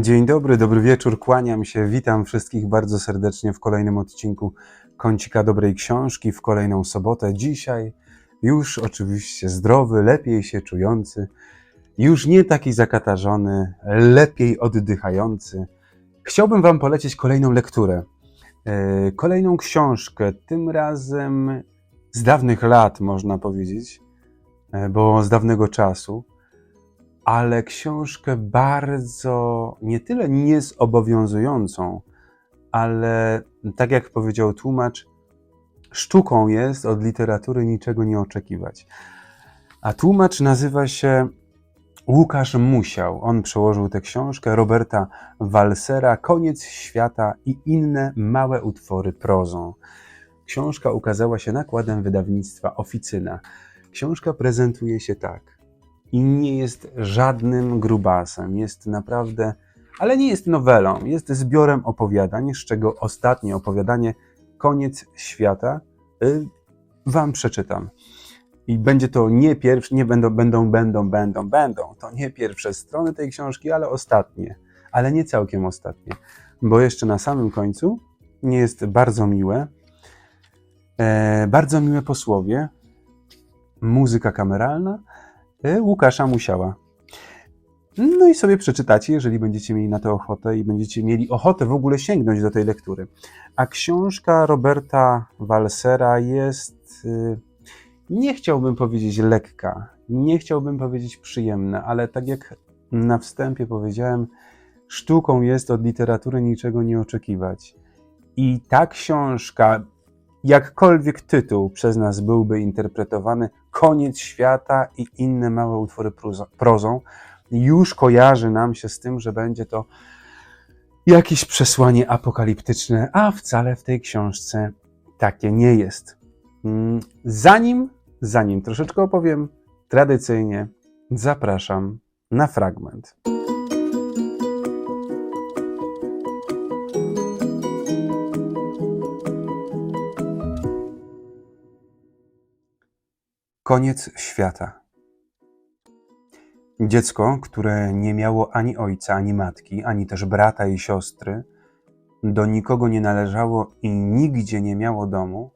Dzień dobry, dobry wieczór, kłaniam się, witam wszystkich bardzo serdecznie w kolejnym odcinku Kącika Dobrej Książki, w kolejną sobotę. Dzisiaj już oczywiście zdrowy, lepiej się czujący, już nie taki zakatarzony, lepiej oddychający. Chciałbym Wam polecić kolejną lekturę, e, kolejną książkę, tym razem z dawnych lat, można powiedzieć, e, bo z dawnego czasu ale książkę bardzo nie tyle niezobowiązującą, ale tak jak powiedział tłumacz, sztuką jest od literatury niczego nie oczekiwać. A tłumacz nazywa się Łukasz Musiał. On przełożył tę książkę Roberta Walsera Koniec świata i inne małe utwory prozą. Książka ukazała się nakładem wydawnictwa Oficyna. Książka prezentuje się tak i nie jest żadnym grubasem. Jest naprawdę, ale nie jest nowelą, jest zbiorem opowiadań, z czego ostatnie opowiadanie, Koniec świata, y, Wam przeczytam. I będzie to nie pierwsze, nie będą, będą, będą, będą, będą. To nie pierwsze strony tej książki, ale ostatnie. Ale nie całkiem ostatnie. Bo jeszcze na samym końcu nie jest bardzo miłe. E, bardzo miłe posłowie. Muzyka kameralna Łukasza Musiała. No i sobie przeczytacie, jeżeli będziecie mieli na to ochotę i będziecie mieli ochotę w ogóle sięgnąć do tej lektury. A książka Roberta Walsera jest, y, nie chciałbym powiedzieć lekka, nie chciałbym powiedzieć przyjemna, ale tak jak na wstępie powiedziałem, sztuką jest od literatury niczego nie oczekiwać. I ta książka, jakkolwiek tytuł przez nas byłby interpretowany, koniec świata i inne małe utwory prozą, już kojarzy nam się z tym, że będzie to jakieś przesłanie apokaliptyczne, a wcale w tej książce takie nie jest. Mm, zanim, zanim troszeczkę opowiem, tradycyjnie zapraszam na fragment. Koniec świata. Dziecko, które nie miało ani ojca, ani matki, ani też brata i siostry, do nikogo nie należało i nigdzie nie miało domu,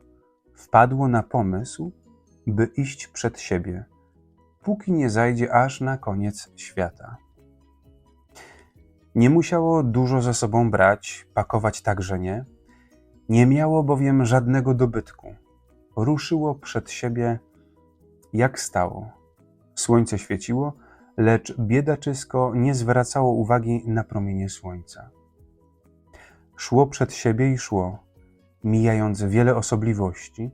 wpadło na pomysł, by iść przed siebie, póki nie zajdzie aż na koniec świata. Nie musiało dużo ze sobą brać, pakować także nie, nie miało bowiem żadnego dobytku. Ruszyło przed siebie jak stało. Słońce świeciło, lecz biedaczysko nie zwracało uwagi na promienie słońca. Szło przed siebie i szło, mijając wiele osobliwości,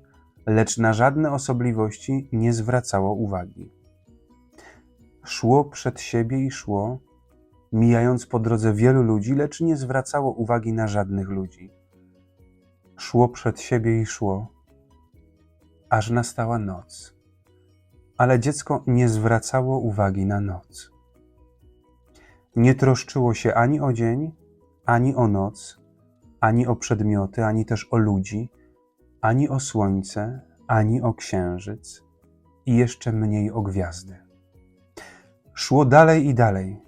lecz na żadne osobliwości nie zwracało uwagi. Szło przed siebie i szło, mijając po drodze wielu ludzi, lecz nie zwracało uwagi na żadnych ludzi. Szło przed siebie i szło, aż nastała noc ale dziecko nie zwracało uwagi na noc. Nie troszczyło się ani o dzień, ani o noc, ani o przedmioty, ani też o ludzi, ani o słońce, ani o księżyc i jeszcze mniej o gwiazdy. Szło dalej i dalej.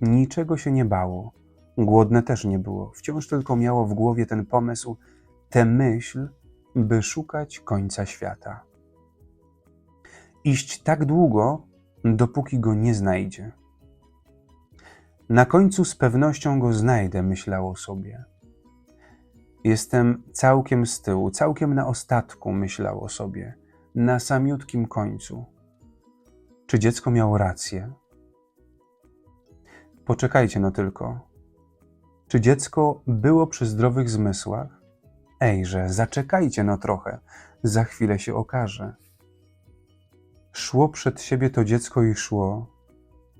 Niczego się nie bało. Głodne też nie było. Wciąż tylko miało w głowie ten pomysł, tę myśl, by szukać końca świata iść tak długo, dopóki go nie znajdzie. Na końcu z pewnością go znajdę, myślało sobie. Jestem całkiem z tyłu, całkiem na ostatku, myślało sobie, na samiutkim końcu. Czy dziecko miało rację? Poczekajcie no tylko. Czy dziecko było przy zdrowych zmysłach? Ejże, zaczekajcie no trochę, za chwilę się okaże. Szło przed siebie to dziecko i szło.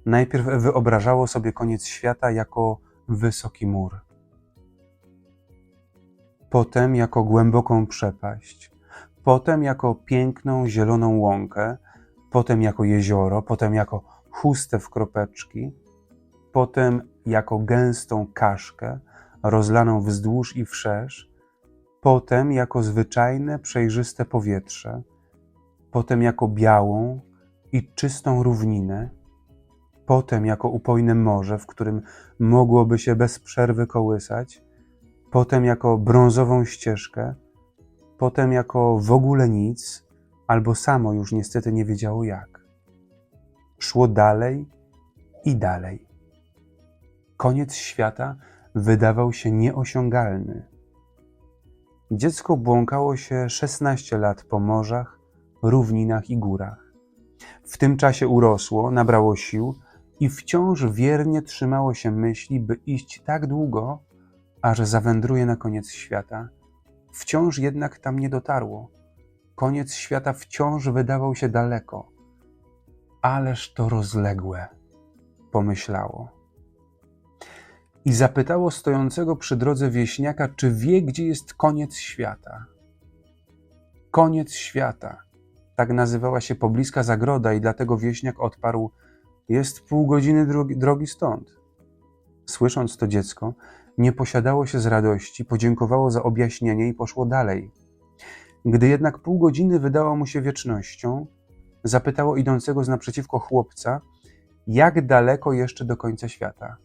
Najpierw wyobrażało sobie koniec świata jako wysoki mur. Potem jako głęboką przepaść. Potem jako piękną zieloną łąkę. Potem jako jezioro. Potem jako chustę w kropeczki. Potem jako gęstą kaszkę rozlaną wzdłuż i wszerz. Potem jako zwyczajne, przejrzyste powietrze potem jako białą i czystą równinę, potem jako upojne morze, w którym mogłoby się bez przerwy kołysać, potem jako brązową ścieżkę, potem jako w ogóle nic, albo samo już niestety nie wiedziało jak. Szło dalej i dalej. Koniec świata wydawał się nieosiągalny. Dziecko błąkało się 16 lat po morzach, równinach i górach. W tym czasie urosło, nabrało sił i wciąż wiernie trzymało się myśli, by iść tak długo, aż zawędruje na koniec świata. Wciąż jednak tam nie dotarło. Koniec świata wciąż wydawał się daleko. Ależ to rozległe, pomyślało. I zapytało stojącego przy drodze wieśniaka, czy wie, gdzie jest koniec świata. Koniec świata. Tak nazywała się pobliska zagroda, i dlatego wieśniak odparł: Jest pół godziny drogi, drogi stąd. Słysząc to dziecko, nie posiadało się z radości, podziękowało za objaśnienie i poszło dalej. Gdy jednak pół godziny wydało mu się wiecznością, zapytało idącego z naprzeciwko chłopca, jak daleko jeszcze do końca świata.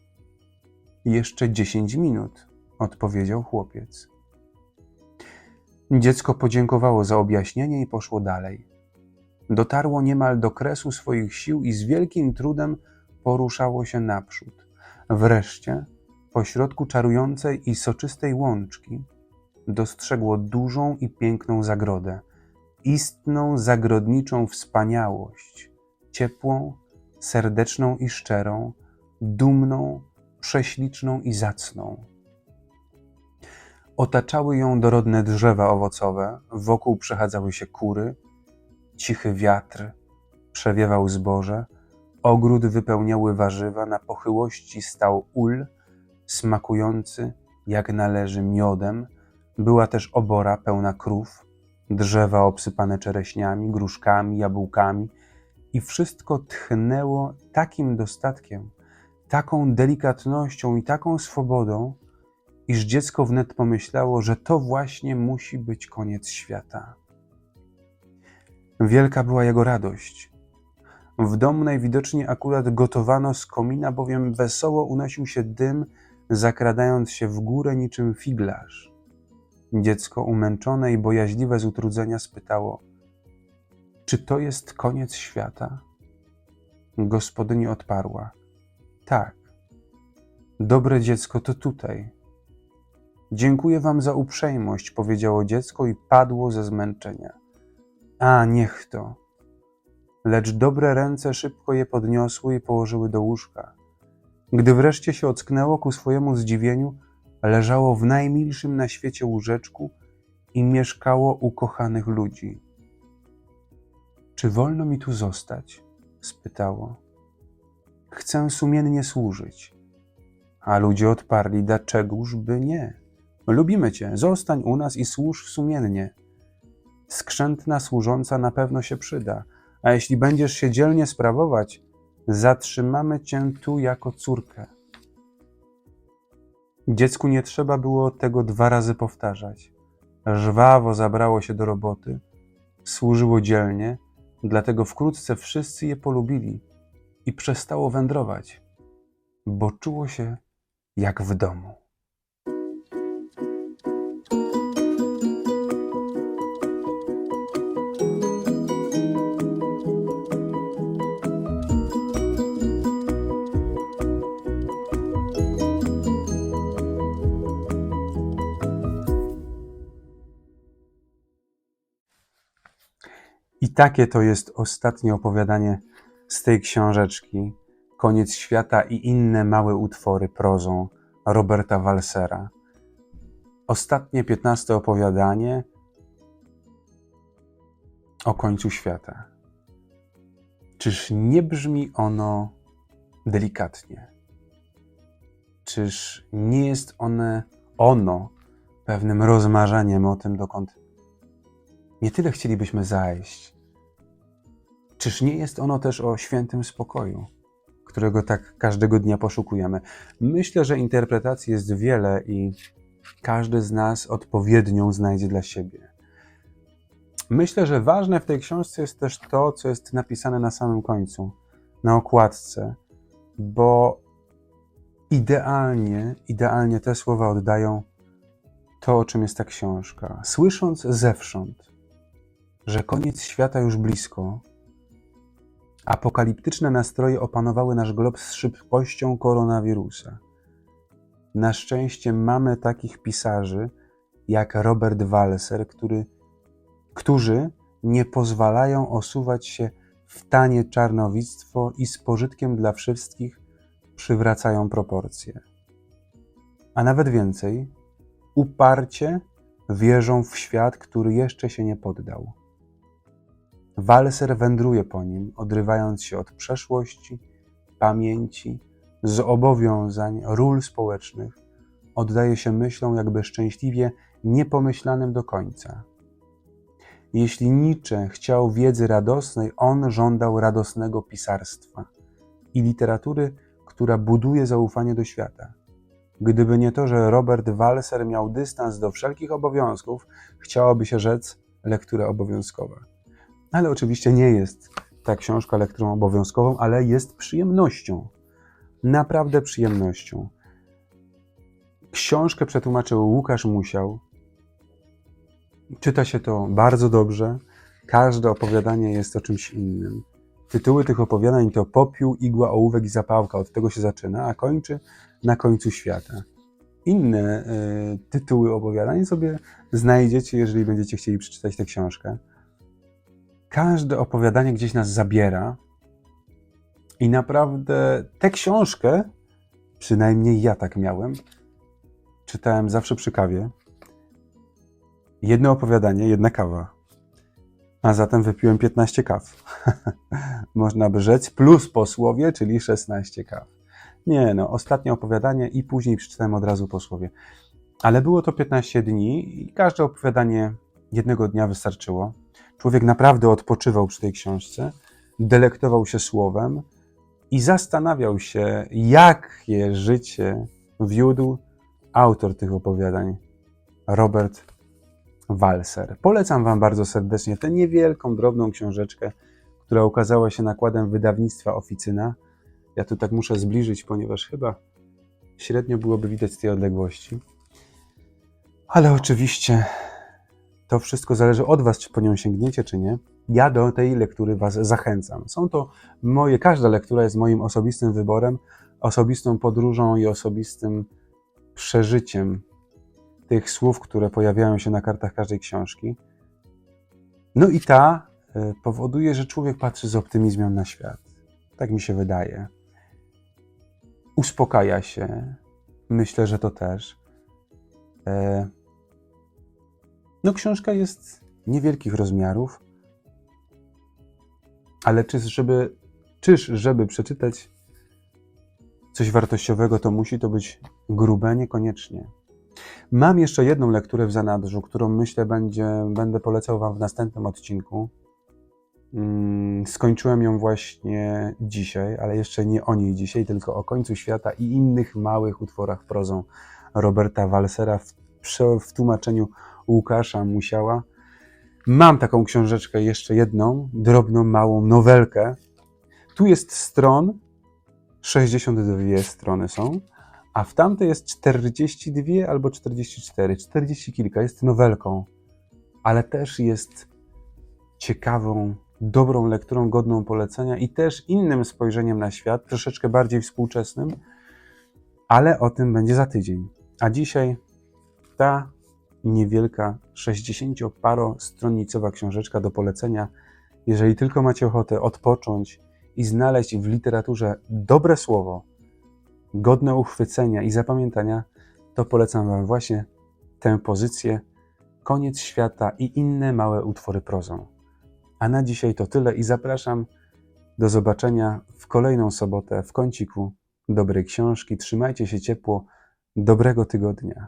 Jeszcze dziesięć minut, odpowiedział chłopiec. Dziecko podziękowało za objaśnienie i poszło dalej. Dotarło niemal do kresu swoich sił i z wielkim trudem poruszało się naprzód. Wreszcie, pośrodku czarującej i soczystej łączki, dostrzegło dużą i piękną zagrodę, istną zagrodniczą wspaniałość, ciepłą, serdeczną i szczerą, dumną, prześliczną i zacną. Otaczały ją dorodne drzewa owocowe, wokół przechadzały się kury, cichy wiatr przewiewał zboże, ogród wypełniały warzywa, na pochyłości stał ul, smakujący jak należy miodem, była też obora pełna krów, drzewa obsypane czereśniami, gruszkami, jabłkami i wszystko tchnęło takim dostatkiem, taką delikatnością i taką swobodą, iż dziecko wnet pomyślało, że to właśnie musi być koniec świata. Wielka była jego radość. W domu najwidoczniej akurat gotowano z komina, bowiem wesoło unosił się dym, zakradając się w górę niczym figlarz. Dziecko, umęczone i bojaźliwe z utrudzenia, spytało: Czy to jest koniec świata? Gospodyni odparła: Tak. Dobre dziecko, to tutaj. Dziękuję wam za uprzejmość, powiedziało dziecko i padło ze zmęczenia. A, niech to. Lecz dobre ręce szybko je podniosły i położyły do łóżka. Gdy wreszcie się ocknęło ku swojemu zdziwieniu, leżało w najmilszym na świecie łóżeczku i mieszkało u kochanych ludzi. Czy wolno mi tu zostać? spytało. Chcę sumiennie służyć. A ludzie odparli, dlaczegoż by nie? Lubimy cię, zostań u nas i służ sumiennie. Skrzętna służąca na pewno się przyda, a jeśli będziesz się dzielnie sprawować, zatrzymamy cię tu jako córkę. Dziecku nie trzeba było tego dwa razy powtarzać. Żwawo zabrało się do roboty, służyło dzielnie, dlatego wkrótce wszyscy je polubili i przestało wędrować, bo czuło się jak w domu. I takie to jest ostatnie opowiadanie z tej książeczki. Koniec świata i inne małe utwory prozą Roberta Walsera. Ostatnie piętnaste opowiadanie o końcu świata. Czyż nie brzmi ono delikatnie? Czyż nie jest one, ono pewnym rozmarzaniem o tym, dokąd nie tyle chcielibyśmy zajść, czyż nie jest ono też o świętym spokoju, którego tak każdego dnia poszukujemy? Myślę, że interpretacji jest wiele i każdy z nas odpowiednią znajdzie dla siebie. Myślę, że ważne w tej książce jest też to, co jest napisane na samym końcu, na okładce. bo idealnie, idealnie te słowa oddają to, o czym jest ta książka. Słysząc zewsząd, że koniec świata już blisko, apokaliptyczne nastroje opanowały nasz glob z szybkością koronawirusa. Na szczęście mamy takich pisarzy jak Robert Walser, który, którzy nie pozwalają osuwać się w tanie czarnowictwo i z pożytkiem dla wszystkich przywracają proporcje. A nawet więcej, uparcie wierzą w świat, który jeszcze się nie poddał. Walser wędruje po nim, odrywając się od przeszłości, pamięci, zobowiązań, ról społecznych, oddaje się myślom jakby szczęśliwie niepomyślanym do końca. Jeśli Nietzsche chciał wiedzy radosnej, on żądał radosnego pisarstwa i literatury, która buduje zaufanie do świata. Gdyby nie to, że Robert Walser miał dystans do wszelkich obowiązków, chciałoby się rzec lektura obowiązkowa. Ale oczywiście nie jest ta książka lekturą obowiązkową, ale jest przyjemnością. Naprawdę przyjemnością. Książkę przetłumaczył Łukasz Musiał. Czyta się to bardzo dobrze. Każde opowiadanie jest o czymś innym. Tytuły tych opowiadań to Popiół, Igła, Ołówek i Zapałka. Od tego się zaczyna, a kończy na końcu świata. Inne y, tytuły opowiadań sobie znajdziecie, jeżeli będziecie chcieli przeczytać tę książkę. Każde opowiadanie gdzieś nas zabiera i naprawdę tę książkę, przynajmniej ja tak miałem, czytałem zawsze przy kawie. Jedno opowiadanie, jedna kawa. A zatem wypiłem 15 kaw. Można by rzec, plus posłowie, czyli 16 kaw. Nie, no, ostatnie opowiadanie i później przeczytałem od razu posłowie. Ale było to 15 dni i każde opowiadanie jednego dnia wystarczyło. Człowiek naprawdę odpoczywał przy tej książce, delektował się słowem i zastanawiał się, jakie życie wiódł autor tych opowiadań, Robert Walser. Polecam Wam bardzo serdecznie tę niewielką, drobną książeczkę, która ukazała się nakładem wydawnictwa Oficyna. Ja tu tak muszę zbliżyć, ponieważ chyba średnio byłoby widać z tej odległości. Ale oczywiście to wszystko zależy od Was, czy po nią sięgniecie, czy nie. Ja do tej lektury Was zachęcam. Są to moje, każda lektura jest moim osobistym wyborem, osobistą podróżą i osobistym przeżyciem tych słów, które pojawiają się na kartach każdej książki. No i ta y, powoduje, że człowiek patrzy z optymizmem na świat. Tak mi się wydaje. Uspokaja się. Myślę, że to też. No, książka jest niewielkich rozmiarów, ale czyż, żeby, czyż, żeby przeczytać coś wartościowego, to musi to być grube? Niekoniecznie. Mam jeszcze jedną lekturę w zanadrzu, którą myślę będzie, będę polecał Wam w następnym odcinku. Mm, skończyłem ją właśnie dzisiaj, ale jeszcze nie o niej dzisiaj, tylko o końcu świata i innych małych utworach prozą Roberta Walsera w, w tłumaczeniu Łukasza Musiała. Mam taką książeczkę, jeszcze jedną, drobną, małą nowelkę. Tu jest stron, 62 strony są, a w tamtej jest 42 albo 44, 40 kilka, jest nowelką, ale też jest ciekawą, dobrą lekturą, godną polecenia i też innym spojrzeniem na świat, troszeczkę bardziej współczesnym, ale o tym będzie za tydzień. A dzisiaj ta niewielka, 60-parostronicowa książeczka do polecenia. Jeżeli tylko macie ochotę odpocząć i znaleźć w literaturze dobre słowo, godne uchwycenia i zapamiętania, to polecam Wam właśnie tę pozycję Koniec świata i inne małe utwory prozą. A na dzisiaj to tyle i zapraszam do zobaczenia w kolejną sobotę w kąciku dobrej książki. Trzymajcie się ciepło. Dobrego tygodnia.